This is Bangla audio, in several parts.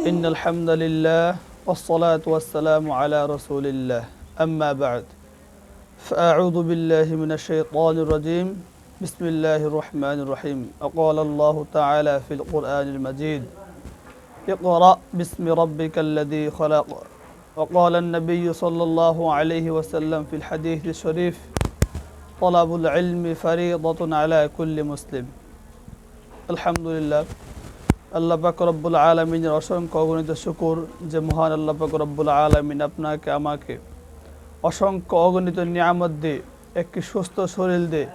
إن الحمد لله والصلاة والسلام على رسول الله أما بعد فأعوذ بالله من الشيطان الرجيم. بسم الله الرحمن الرحيم. وقال الله تعالى في القرآن المجيد اقرأ باسم ربك الذي خلق. وقال النبي صلى الله عليه وسلم في الحديث الشريف طلب العلم فريضة على كل مسلم. الحمد لله. আল্লাহ পাক রব্বুল আলমিনের অসংখ্য অগণিত শুকুর যে মহান আল্লাহ পাক রব্বুল আলমিন আপনাকে, আমাকে অসংখ্য অগণিত নিয়ামত দিয়ে, একটি সুস্থ শরীর দিয়ে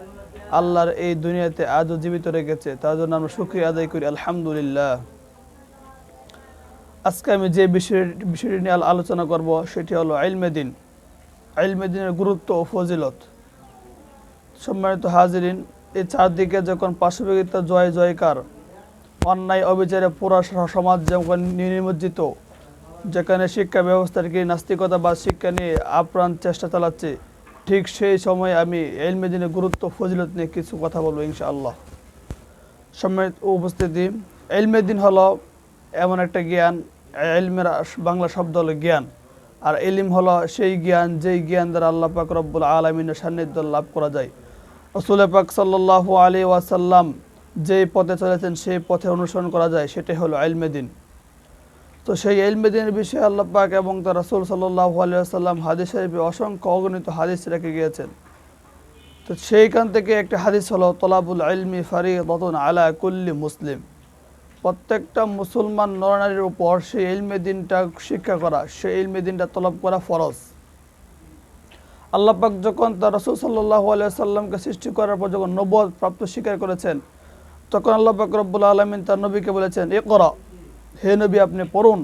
আল্লাহর এই দুনিয়াতে আজও জীবিত রেখেছে। তার জন্য আমরা সুক্রিয়া আদায় করি, আলহামদুলিল্লাহ। আজকে আমি যে বিষয়, বিষয়টি নিয়ে আলো- আলোচনা করব, সেটি হলো আইলমেদিন আইলমেদিনের গুরুত্ব ও ফজিলত। সম্মানিত হাজিরিন, এই চারদিকে যখন পার্শ্ববিকতা জয় জয়কার অন্যায় অবিচারে পুরা সমাজ যেমন নিমজ্জিত যেখানে শিক্ষা ব্যবস্থার কি নাস্তিকতা বা শিক্ষা নিয়ে আপ্রাণ চেষ্টা চালাচ্ছে, ঠিক সেই সময় আমি এলমেদিনের গুরুত্ব, ফজিলত নিয়ে কিছু কথা বলব ইনশাআল্লাহ। সম্মানিত উপস্থিতি এলমেদিন হলো এমন একটা জ্ঞান, এলমের বাংলা শব্দ হলো জ্ঞান, আর এলিম হলো সেই জ্ঞান, যেই জ্ঞান দ্বারা আল্লাহ পাক রব্বুল আলমিনের সান্নিধ্য লাভ করা যায়। রসুল পাক সাল্লাহ আলী ওয়াসাল্লাম যেই পথে চলেছেন সেই পথে অনুসরণ করা যায়, সেটাই হলো এলমেদিন তো সেই এলমেদিনের বিষয়ে আল্লাহ পাক এবং তার রসুল সাল্লাহ আলী আসাল্লাম হাদিস শরীফে অসংখ্য অগণিত হাদিস রেখে গিয়েছেন। তো সেইখান থেকে একটা হাদিস হলো, তলাবুল আলমি ফারি রতন আলা কুল্লি মুসলিম। প্রত্যেকটা মুসলমান নরনারীর উপর সেই ইলমে দিনটা শিক্ষা করা, সেই ইলমে দিনটা তলব করা ফরজ। আল্লাহ পাক যখন তার রসুল সাল্লাহ আলিয়া সাল্লামকে সৃষ্টি করার পর যখন নবদ প্রাপ্ত স্বীকার করেছেন তখন আল্লাহ রব্বুল আলমিন তার নবীকে বলেছেন এ করা হে নবী, আপনি পড়ুন।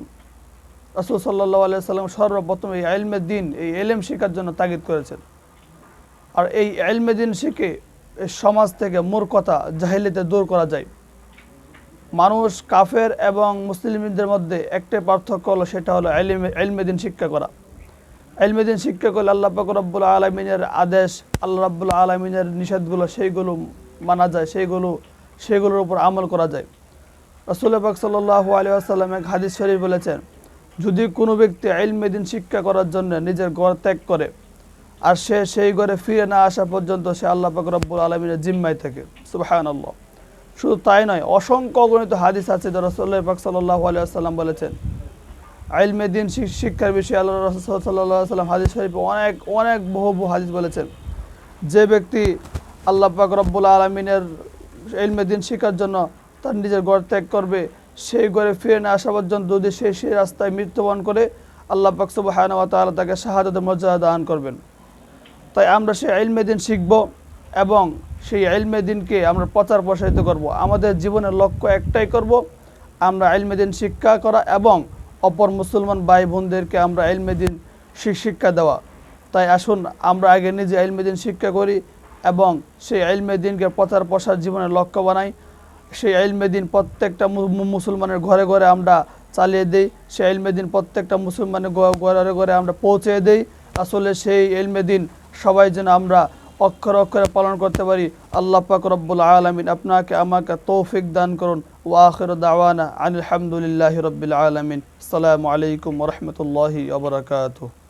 রসুল আলিয়া সাল্লাম সর্বপ্রথম এই আইলমে দিন এই এলেম শেখার জন্য তাগিদ করেছেন। আর এই এলমে দিন শিখে এই সমাজ থেকে মূর্খতা জাহিলিতে দূর করা যায়। মানুষ কাফের এবং মুসলিমদের মধ্যে একটাই পার্থক্য হলো, সেটা হলো এলমেদিন শিক্ষা করা। এলমেদিন শিক্ষা করলে আল্লাহ রব্বুল আলমিনের আদেশ, আল্লাহ রাব্বুল আলমিনের নিষেধগুলো সেইগুলো মানা যায়, সেইগুলো সেগুলোর উপর আমল করা যায়। রসুল পাক সাল্লাহ আলী আসাল্লাম এক হাদিস শরীফ বলেছেন, যদি কোনো ব্যক্তি এলমেদিন শিক্ষা করার জন্য নিজের ঘর ত্যাগ করে, আর সে সেই ঘরে ফিরে না আসা পর্যন্ত সে আল্লাহ পাক রব্বুল আলমিনের জিম্মায় থাকে। সুবাহান আল্লাহ শুধু তাই নয়, অসংখ্য গণিত হাদিস আছে যা রসল্লাহ পাক সাল্লাহ আলিয়াল্লাম বলেছেন। আইলমে দিন শিক্ষার বিষয়ে আল্লাহ রসুল সাল্লাহ সাল্লাম হাদিস শরীফ অনেক অনেক বহু বহু হাদিস বলেছেন। যে ব্যক্তি আল্লাহ পাক রব্বুল আলমিনের ইলমে দিন শিক্ষার জন্য তার নিজের ঘর ত্যাগ করবে। সেই ঘরে ফিরে না আসা পর্যন্ত যদি সে সেই রাস্তায় মৃত্যুবরণ করে, আল্লাহ পাক সুবাহান তাআলা তাকে শাহাদতের মর্যাদা দান করবেন। তাই আমরা সেই ইলমে দিন শিখব এবং সেই ইলমে দিনকে আমরা প্রচার প্রসারিত করব। আমাদের জীবনের লক্ষ্য একটাই করব, আমরা ইলমে দিন শিক্ষা করা এবং অপর মুসলমান ভাই বোনদেরকে আমরা ইলমে দিন শিক্ষা দেওয়া। তাই আসুন, আমরা আগে নিজে ইলমে দিন শিক্ষা করি এবং সেই ইলমে দিনকে প্রচার প্রসার জীবনের লক্ষ্য বানাই। সেই ইলমে দিন প্রত্যেকটা মুসলমানের ঘরে ঘরে আমরা চালিয়ে দিই। সেই ইলমে দিন প্রত্যেকটা মুসলমানের ঘরে ঘরে আমরা পৌঁছে দিই। আসলে সেই ইলমে দিন সবাই যেন আমরা অক্ষর অক্ষরে পালন করতে পারি। আল্লাহ পাক রব্বুল আলমিন আপনাকে আমাকে তৌফিক দান করুন। ও আখির দাওয়ানা আনিল হামদুলিল্লাহ রব্বিল আলমিন। আসসালামু আলাইকুম রহমতুল্লাহি আবরাকাতুহ